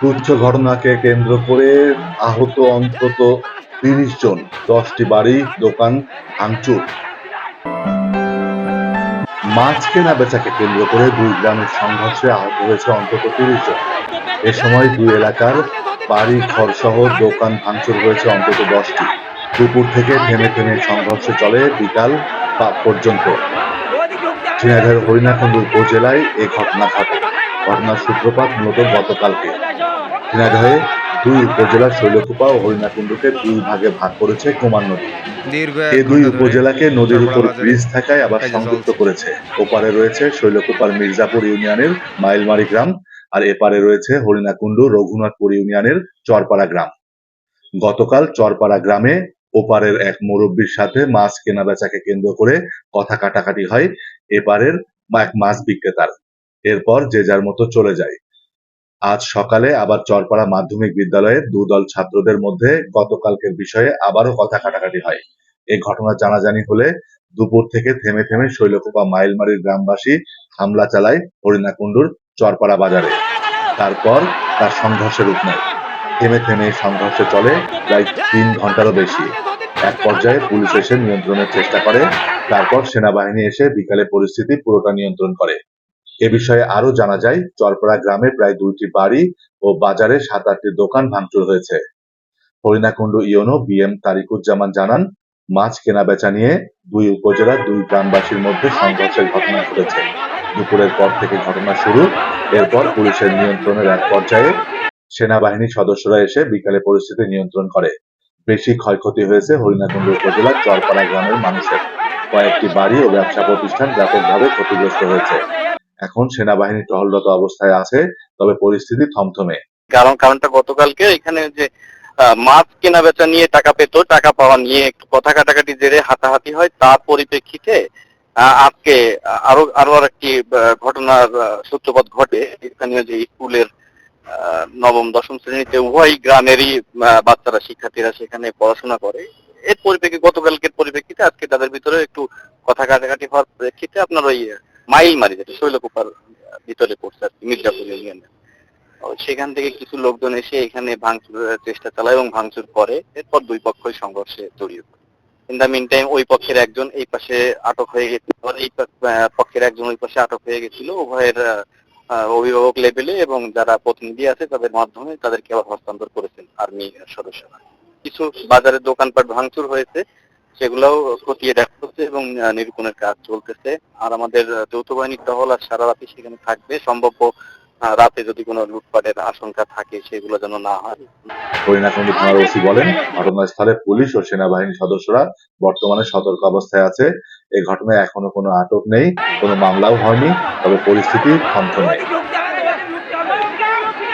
তুচ্ছ ঘটনাকে কেন্দ্র করে আহত অন্তত তিরিশ জন, দশটি বাড়ি, দোকান ভাঙচুর। মাছ কেনা বেচাকে কেন্দ্র করে দুই গ্রামের সংঘর্ষে আহত হয়েছে অন্তত তিরিশ জন। এ সময় দুই এলাকার বাড়ি ঘর সহ দোকান ভাঙচুর হয়েছে অন্তত দশটি। দুপুর থেকে থেমে থেমে সংঘর্ষ চলে বিকাল পর্যন্ত। ঝিনাইদহের হরিণাকুণ্ড উপজেলায় এ ঘটনা ঘটে। ঘটনার সূত্রপাত মূলত গতকালকে। ঝিনাইদহে দুই উপজেলার শৈলকুপা ও হরিণাকুণ্ডকে দুই ভাগে ভাগ করেছে কুমার নদী। এই দুই উপজেলাকে নদীর উপর ব্রিজ থাকায় আবার সংযুক্ত করেছে। ওপারে রয়েছে শৈলকুপার মির্জাপুর ইউনিয়নের মাইলমারি গ্রাম আর এপারে রয়েছে হরিণাকুণ্ড রঘুনাথপুর ইউনিয়নের চরপাড়া গ্রাম। গতকাল চরপাড়া গ্রামে ওপারের এক মুরব্বীর সাথে মাছ কেনা বেচাকে কেন্দ্র করে কথা কাটাকাটি হয় এপারের এক মাছ বিক্রেতার। এরপর যে যার মতো চলে যায়। আজ সকালে আবার চরপাড়া মাধ্যমিক বিদ্যালয়ের দুদল ছাত্রদের মধ্যে গতকালকের বিষয়ে আবারও কথা কাটাকাটি হয়। এই ঘটনা জানাজানি হলে দুপুর থেকে থেমে থেমে শৈলকুপা মাইলমারির গ্রামবাসী হামলা চালায় হরিণাকুণ্ডুর চরপাড়া বাজারে। তারপর তার সংঘর্ষের রূপ নেয়। থেমে থেমে সংঘর্ষ চলে প্রায় তিন ঘন্টারও বেশি। এক পর্যায়ে পুলিশ এসে নিয়ন্ত্রণের চেষ্টা করে, তারপর সেনাবাহিনী এসে বিকালে পরিস্থিতি পুরোটা নিয়ন্ত্রণ করে। এ বিষয়ে আরও জানা যায়, চরপাড়া গ্রামে প্রায় দুইটি বাড়ি ও বাজারে সাত আটটি দোকান ভাঙচুর হয়েছে। Harinakunda UNO B M Tarikuzzaman জানান, মাছ কেনা বেচা নিয়ে দুই উপজেলার দুই গ্রামবাসীর মধ্যে সংঘর্ষের ঘটনা ঘটেছে। দুপুরের পর থেকে ঘটনা শুরু, এরপর পুলিশের নিয়ন্ত্রণের এক পর্যায়ে সেনাবাহিনীর সদস্যরা এসে বিকালে পরিস্থিতি নিয়ন্ত্রণ করে। বেশি ক্ষয়ক্ষতি হয়েছে হরিণাকুণ্ড উপজেলার চরপাড়া গ্রামের মানুষের। কয়েকটি বাড়ি ও ব্যবসা প্রতিষ্ঠান ব্যাপকভাবে ক্ষতিগ্রস্ত হয়েছে। এখন সেনাবাহিনী টহলরত অবস্থায় আছে তবে পরিস্থিতি থমথমে। কারণ কারণটা গতকালকে এখানে যে মাছ কেনা বেচা নিয়ে টাকা পেত টাকা পাওয়া নিয়ে একটু কথা কাটাকাটি জেরে হাতাহাতি হয় তার পরিপ্রেক্ষিতে আজকে আহ, আরও আরও একটি ঘটনার সূত্রপাত ঘটে। স্থানীয় যে স্কুলের নবম দশম শ্রেণীতে উভয় গ্রামেরই বাচ্চারা শিক্ষার্থীরা সেখানে পড়াশোনা করে। এর পরিপ্রেক্ষিতে গতকালকের পরিপ্রেক্ষিতে আজকে তাদের ভিতরে একটু কথা কাটাকাটি হওয়ার প্রেক্ষিতে আপনার ওই মাইলমারি যেটা শৈলকুপার ভিতরে পড়ছে আর কি, মির্জাপুর ইউনিয়নে। সেখান থেকে কিছু লোকজন এসে এখানে ভাঙচুরের চেষ্টা চালায় এবং ভাঙচুর করে। এরপর দুই পক্ষই সংঘর্ষে জড়িয়ে পড়ে। ইন দ্য মিন টাইম ওই পক্ষের একজন এই পাশে আটক হয়ে গেছিল এই পক্ষের একজন ওই পাশে আটক হয়ে গেছিল উভয়ের অভিভাবক লেভেলে এবং যারা প্রতিনিধি আছে তাদের মাধ্যমে তাদেরকে আবার হস্তান্তর করেছেন আর্মি সদস্যরা। কিছু বাজারের দোকানপাট ভাঙচুর হয়েছে সেগুলোও খতিয়ে দেখা হচ্ছে এবং নিরূপণের কাজ চলতেছে। আর আমাদের যৌথ বাহিনীর টহল আর সারা রাতে সেখানে থাকবে। সম্ভাব্য রাতে যদি কোনো লুটপাটের আশঙ্কা থাকে, সেগুলো যেন না হয়। হরিণাকুণ্ডু থানার ওসি বলেন, ঘটনাস্থলে পুলিশ ও সেনাবাহিনীর সদস্যরা বর্তমানে সতর্ক অবস্থায় আছে। এই ঘটনায় এখনও কোনো আটক নেই, কোনো মামলাও হয়নি, তবে পরিস্থিতি থমথমে।